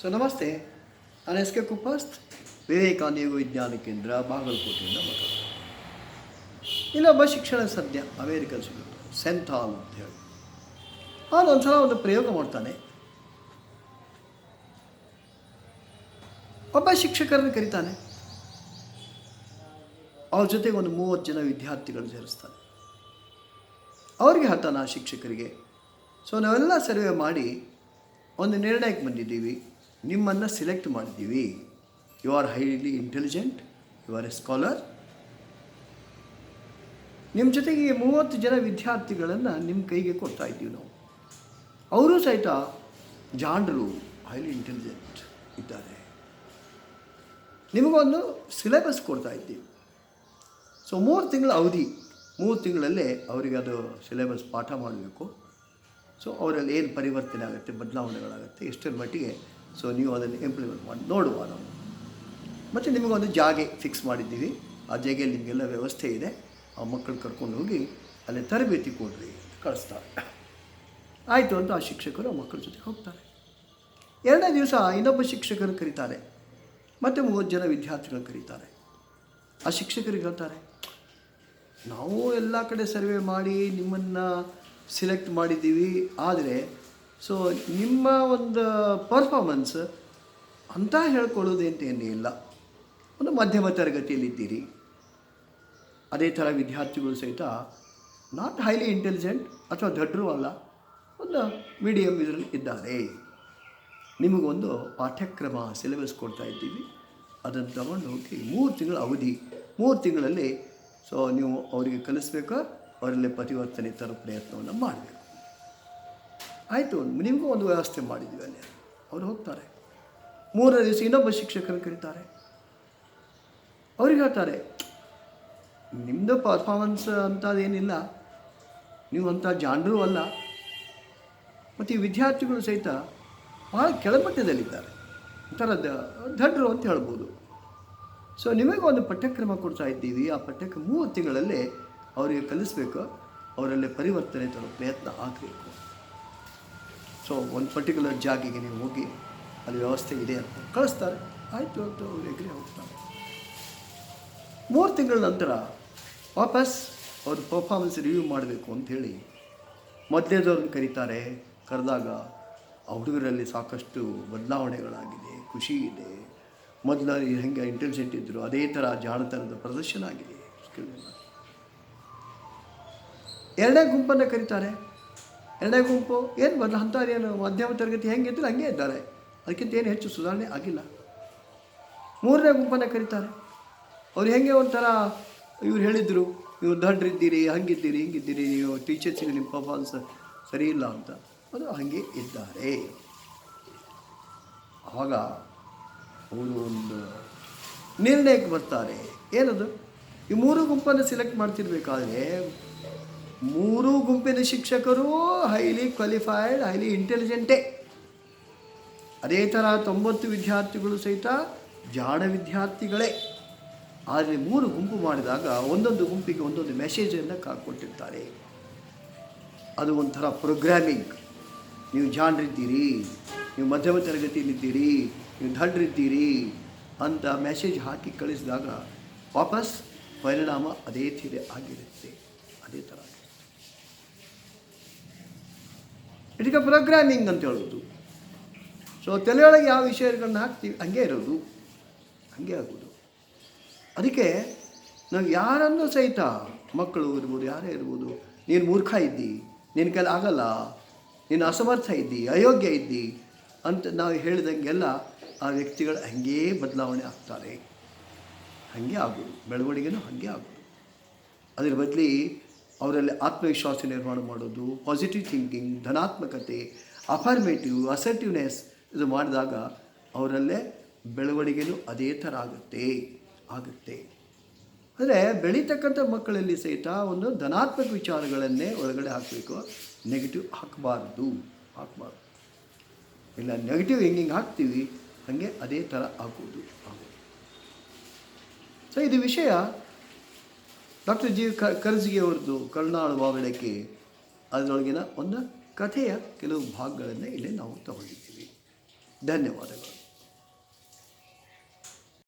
So ನಮಸ್ತೆ. ನಾನು S K ಕುಪ್ಪಸ್ತ್, Vivekananda ವಿಜ್ಞಾನ ಕೇಂದ್ರ, ಬಾಗಲಕೋಟೆಯಿಂದ ಮಾತಾಡ್ತೀನಿ. ಇಲ್ಲೊಬ್ಬ ಶಿಕ್ಷಣ ಸದ್ಯ ಅಮೇರಿಕನ್ ಸಿಗುತ್ತೆ ಸೆಂಥಾಲ್ ಅಂತ ಹೇಳಿ. ಅವನು ಒಂದ್ಸಲ ಒಂದು ಪ್ರಯೋಗ ಮಾಡ್ತಾನೆ. ಒಬ್ಬ ಶಿಕ್ಷಕರನ್ನು ಕರೀತಾನೆ. ಅವ್ರ ಜೊತೆಗೆ ಒಂದು ಮೂವತ್ತು ಜನ ವಿದ್ಯಾರ್ಥಿಗಳು ಸೇರಿಸ್ತಾನೆ ಅವ್ರಿಗೆ ಹತ್ತಾನ ಶಿಕ್ಷಕರಿಗೆ. ಸೊ ನಾವೆಲ್ಲ ಸರ್ವೆ ಮಾಡಿ ಒಂದು ನಿರ್ಣಯಕ್ಕೆ ಬಂದಿದ್ದೀವಿ. ನಿಮ್ಮನ್ನು ಸಿಲೆಕ್ಟ್ ಮಾಡಿದ್ದೀವಿ. You are highly intelligent you are a scholar ನಿಮ್ಮ ಜೊತೆಗೆ ಮೂವತ್ತು ಜನ ವಿದ್ಯಾರ್ಥಿಗಳನ್ನು ನಿಮ್ಮ ಕೈಗೆ ಕೊಡ್ತಾ ಇದ್ದೀವಿ ನಾವು. ಅವರು ಸಹಿತ ಜಾಣರು ಹೈಲಿ ಇಂಟೆಲಿಜೆಂಟ್ ಇದ್ದಾರೆ. ನಿಮಗೊಂದು ಸಿಲೆಬಸ್ ಕೊಡ್ತಾ ಇದ್ದೀವಿ. ಸೊ ಮೂರು ತಿಂಗಳ ಅವಧಿ. ಮೂರು ತಿಂಗಳಲ್ಲೇ ಅವರಿಗೆ ಅದು ಸಿಲೆಬಸ್ ಪಾಠ ಮಾಡಬೇಕು. ಸೊ ಅವರಲ್ಲಿ ಏನು ಪರಿವರ್ತನೆ ಆಗುತ್ತೆ, ಬದಲಾವಣೆಗಳಾಗುತ್ತೆ, ಎಷ್ಟರ ಮಟ್ಟಿಗೆ ಸೊ ನೀವು ಅದನ್ನು ಇಂಪ್ಲಿಮೆಂಟ್ ಮಾಡಿ, ನೋಡುವ ನಾವು. ಮತ್ತು ನಿಮಗೊಂದು ಜಾಗೆ ಫಿಕ್ಸ್ ಮಾಡಿದ್ದೀವಿ. ಆ ಜಾಗೆಯಲ್ಲಿ ನಿಮಗೆಲ್ಲ ವ್ಯವಸ್ಥೆ ಇದೆ. ಆ ಮಕ್ಕಳು ಕರ್ಕೊಂಡು ಹೋಗಿ ಅಲ್ಲಿ ತರಬೇತಿ ಕೊಡ್ರಿ ಕಳಿಸ್ತಾರೆ. ಆಯಿತು ಅಂತ ಆ ಶಿಕ್ಷಕರು ಆ ಮಕ್ಕಳ ಜೊತೆ ಹೋಗ್ತಾರೆ. ಎರಡನೇ ದಿವಸ ಇನ್ನೊಬ್ಬ ಶಿಕ್ಷಕರು ಕರೀತಾರೆ. ಮತ್ತು ಮೂವತ್ತು ಜನ ವಿದ್ಯಾರ್ಥಿಗಳು ಕರೀತಾರೆ. ಆ ಶಿಕ್ಷಕರಿಗೆ ಹೇಳ್ತಾರೆ, ನಾವು ಎಲ್ಲ ಕಡೆ ಸರ್ವೆ ಮಾಡಿ ನಿಮ್ಮನ್ನು ಸಿಲೆಕ್ಟ್ ಮಾಡಿದ್ದೀವಿ. ಆದರೆ ಸೊ ನಿಮ್ಮ ಒಂದು ಪರ್ಫಾರ್ಮೆನ್ಸ್ ಅಂತ ಇಲ್ಲ ಒಂದು ಮಧ್ಯಮ ತರಗತಿಯಲ್ಲಿದ್ದೀರಿ. ಅದೇ ಥರ ವಿದ್ಯಾರ್ಥಿಗಳು ಸಹಿತ ನಾಟ್ ಹೈಲಿ ಇಂಟೆಲಿಜೆಂಟ್ ಅಥವಾ ದಡ್ಡರೂ ಅಲ್ಲ, ಒಂದು ಮೀಡಿಯಮ್ ಇದರಲ್ಲಿ ಇದ್ದಾರೆ. ನಿಮಗೊಂದು ಪಾಠ್ಯಕ್ರಮ ಸಿಲೆಬಸ್ ಕೊಡ್ತಾ ಇದ್ದೀವಿ. ಅದನ್ನು ತಗೊಂಡು ಹೋಗಿ ಮೂರು ತಿಂಗಳ ಅವಧಿ. ಮೂರು ತಿಂಗಳಲ್ಲಿ ಸೊ ನೀವು ಅವರಿಗೆ ಕಲಿಸ್ಬೇಕು? ಅವರಲ್ಲಿ ಪರಿವರ್ತನೆ ತರೋ ಪ್ರಯತ್ನವನ್ನು ಮಾಡಬೇಕು. ಆಯಿತು, ನಿಮಗೂ ಒಂದು ವ್ಯವಸ್ಥೆ ಮಾಡಿದ್ವಿ ಅಲ್ಲಿ ಅವರು ಹೋಗ್ತಾರೆ. ಮೂರನೇ ದಿವಸ ಇನ್ನೊಬ್ಬ ಶಿಕ್ಷಕರು ಕರೀತಾರೆ ಅವ್ರಿಗೆ ಹೇಳ್ತಾರೆ ನಿಮ್ಮದು ಪರ್ಫಾರ್ಮೆನ್ಸ್ ಅಂಥದ್ದೇನಿಲ್ಲ ನೀವು ಅಂಥ ಜಾಂಡ್ರೂ ಅಲ್ಲ. ಮತ್ತು ಈ ವಿದ್ಯಾರ್ಥಿಗಳು ಸಹಿತ ಭಾಳ ಕೆಳಮಟ್ಟದಲ್ಲಿದ್ದಾರೆ. ಒಂಥರ ದಡ್ರು ಅಂತ ಹೇಳ್ಬೋದು. ಸೊ ನಿಮಗೆ ಒಂದು ಪಠ್ಯಕ್ರಮ ಕೊಡ್ತಾ ಇದ್ದೀವಿ. ಆ ಪಠ್ಯಕ್ರಮ ಮೂವತ್ತು ತಿಂಗಳಲ್ಲೇ ಅವರಿಗೆ ಕಲಿಸ್ಬೇಕು. ಅವರಲ್ಲಿ ಪರಿವರ್ತನೆ ತರೋ ಪ್ರಯತ್ನ ಆಗಬೇಕು. ಸೊ ಒಂದು ಪರ್ಟಿಕ್ಯುಲರ್ ಜಾಗಿಗೆ ನೀವು ಹೋಗಿ ಅಲ್ಲಿ ವ್ಯವಸ್ಥೆ ಇದೆ ಅಂತ ಕಳಿಸ್ತಾರೆ. ಆಯಿತು ಅಂತ ಅವ್ರು ಎಗ್ರಿ ಹೋಗ್ತಾರೆ ಮೂರು ತಿಂಗಳ ನಂತರ ವಾಪಸ್ ಅವ್ರ ಪರ್ಫಾರ್ಮೆನ್ಸ್ ರಿವ್ಯೂ ಮಾಡಬೇಕು ಅಂಥೇಳಿ ಮೊದಲೇದವ್ರನ್ನ ಕರೀತಾರೆ. ಕರೆದಾಗ ಆ ಹುಡುಗರಲ್ಲಿ ಸಾಕಷ್ಟು ಬದಲಾವಣೆಗಳಾಗಿದೆ, ಖುಷಿ ಇದೆ. ಮೊದಲ ಹೆಂಗೆ ಇಂಟೆಲಿಜೆಂಟ್ ಇದ್ದರು ಅದೇ ಥರ ಜಾಣತನದ ಪ್ರದರ್ಶನ ಆಗಿದೆ. ಎರಡನೇ ಗುಂಪನ್ನು ಕರೀತಾರೆ. ಎರಡನೇ ಗುಂಪು, ಏನು ಬದಲ ಏನು ಮಧ್ಯಮ ತರಗತಿ ಹೆಂಗಿದ್ರು ಹಂಗೆ ಇದ್ದಾರೆ. ಅದಕ್ಕಿಂತ ಏನು ಹೆಚ್ಚು ಸುಧಾರಣೆ ಆಗಿಲ್ಲ. ಮೂರನೇ ಗುಂಪನ್ನು ಕರೀತಾರೆ. ಅವ್ರು ಹೆಂಗೆ ಒಂಥರ, ಇವ್ರು ಹೇಳಿದರು ನೀವು ದಡ್ರಿದ್ದೀರಿ ಹಂಗಿದ್ದೀರಿ, ಹಿಂಗಿದ್ದೀರಿ, ನೀವು ಟೀಚರ್ಸಿಗೆ ನಿಮ್ಮ ಪರ್ಫಾರ್ಮೆನ್ಸ್ ಸರಿ ಇಲ್ಲ ಅಂತ. ಅದು ಹಾಗೆ ಇದ್ದಾರೆ. ಆವಾಗ ಅವರು ಒಂದು ನಿರ್ಣಯಕ್ಕೆ ಬರ್ತಾರೆ. ಏನದು? ಈ ಮೂರು ಗುಂಪನ್ನು ಸಿಲೆಕ್ಟ್ ಮಾಡ್ತಿರ್ಬೇಕಾದ್ರೆ ಮೂರು ಗುಂಪಿನ ಶಿಕ್ಷಕರು ಹೈಲಿ ಕ್ವಾಲಿಫೈಡ್ ಹೈಲಿ ಇಂಟೆಲಿಜೆಂಟೇ ಅದೇ ಥರ ತೊಂಬತ್ತು ವಿದ್ಯಾರ್ಥಿಗಳು ಸಹಿತ ಜಾಣ ವಿದ್ಯಾರ್ಥಿಗಳೇ. ಆದರೆ ಮೂರು ಗುಂಪು ಮಾಡಿದಾಗ ಒಂದೊಂದು ಗುಂಪಿಗೆ ಒಂದೊಂದು ಮೆಸೇಜನ್ನು ಕಾಕೊಟ್ಟಿರ್ತಾರೆ ಅದು ಒಂಥರ ಪ್ರೋಗ್ರಾಮಿಂಗ್ ನೀವು ಜಾಣರಿದ್ದೀರಿ, ನೀವು ಮಧ್ಯಮ ತರಗತಿಯಲ್ಲಿದ್ದೀರಿ, ನೀವು ದಡ್ರಿದ್ದೀರಿ ಅಂತ ಮೆಸೇಜ್ ಹಾಕಿ ಕಳಿಸಿದಾಗ ವಾಪಸ್ ಪರಿಣಾಮ ಅದೇ ಥರ ಆಗಿರುತ್ತೆ ಅದೇ ಥರ ಆಗಿರುತ್ತೆ ಇದಕ್ಕೆ ಪ್ರೋಗ್ರಾಮಿಂಗ್ ಅಂತ ಹೇಳೋದು. ಸೊ ತಲೆಯೊಳಗೆ ಯಾವ ವಿಷಯಗಳನ್ನ ಹಾಕ್ತೀವಿ, ಹಂಗೆ ಇರೋದು. ಹಂಗೆ ಆಗೋದು. ಅದಕ್ಕೆ ನಾವು ಯಾರನ್ನು ಸಹಿತ ಮಕ್ಕಳು ಇರ್ಬೋದು, ಯಾರೇ ಇರ್ಬೋದು, ನೀನು ಮೂರ್ಖ ಇದ್ದಿ ನಿನ್ನ ಕೈಲಿ ಆಗಲ್ಲ, ನೀನು ಅಸಮರ್ಥ ಇದ್ದಿ, ಅಯೋಗ್ಯ ಇದ್ದಿ ಅಂತ ನಾವು ಹೇಳಿದಂಗೆಲ್ಲ ಆ ವ್ಯಕ್ತಿಗಳು ಹಾಗೇ ಬದಲಾವಣೆ ಆಗ್ತಾರೆ. ಹಾಗೆ ಆಗೋದು. ಬೆಳವಣಿಗೆನೂ ಹಾಗೆ ಆಗೋದು. ಅದ್ರ ಬದಲಿ ಅವರಲ್ಲಿ ಆತ್ಮವಿಶ್ವಾಸ ನಿರ್ಮಾಣ ಮಾಡೋದು ಪಾಸಿಟಿವ್ ಥಿಂಕಿಂಗ್ ಧನಾತ್ಮಕತೆ ಅಫರ್ಮೇಟಿವ್ ಅಸರ್ಟಿವ್ನೆಸ್ ಇದು ಮಾಡಿದಾಗ ಅವರಲ್ಲೇ ಬೆಳವಣಿಗೆನೂ ಅದೇ ಥರ ಆಗುತ್ತೆ ಆಗುತ್ತೆ. ಅಂದರೆ ಬೆಳೀತಕ್ಕಂಥ ಮಕ್ಕಳಲ್ಲಿ ಸಹಿತ ಒಂದು ಧನಾತ್ಮಕ ವಿಚಾರಗಳನ್ನೇ ಒಳಗಡೆ ಹಾಕಬೇಕು. ನೆಗೆಟಿವ್ ಹಾಕಬಾರ್ದು ಹಾಕಬಾರ್ದು. ಇಲ್ಲ ನೆಗೆಟಿವ್ ಹೆಂಗೆ ಹಿಂಗೆ ಹಾಕ್ತೀವಿ, ಹಾಗೆ ಅದೇ ಥರ ಆಗೋದು ಆಗೋದು. ಸೊ ಇದು ವಿಷಯ ಡಾಕ್ಟರ್ ಜಿ ಕ ಕರ್ಜಿಗೆ ಅವ್ರದ್ದು ಕರುಣಾಳು ಬಾವಳಕ್ಕೆ ಅದರೊಳಗಿನ ಒಂದು ಕಥೆಯ ಕೆಲವು ಭಾಗಗಳನ್ನು ಇಲ್ಲಿ ನಾವು ತಗೊಂಡಿದ್ದೀವಿ. ಧನ್ಯವಾದಗಳು.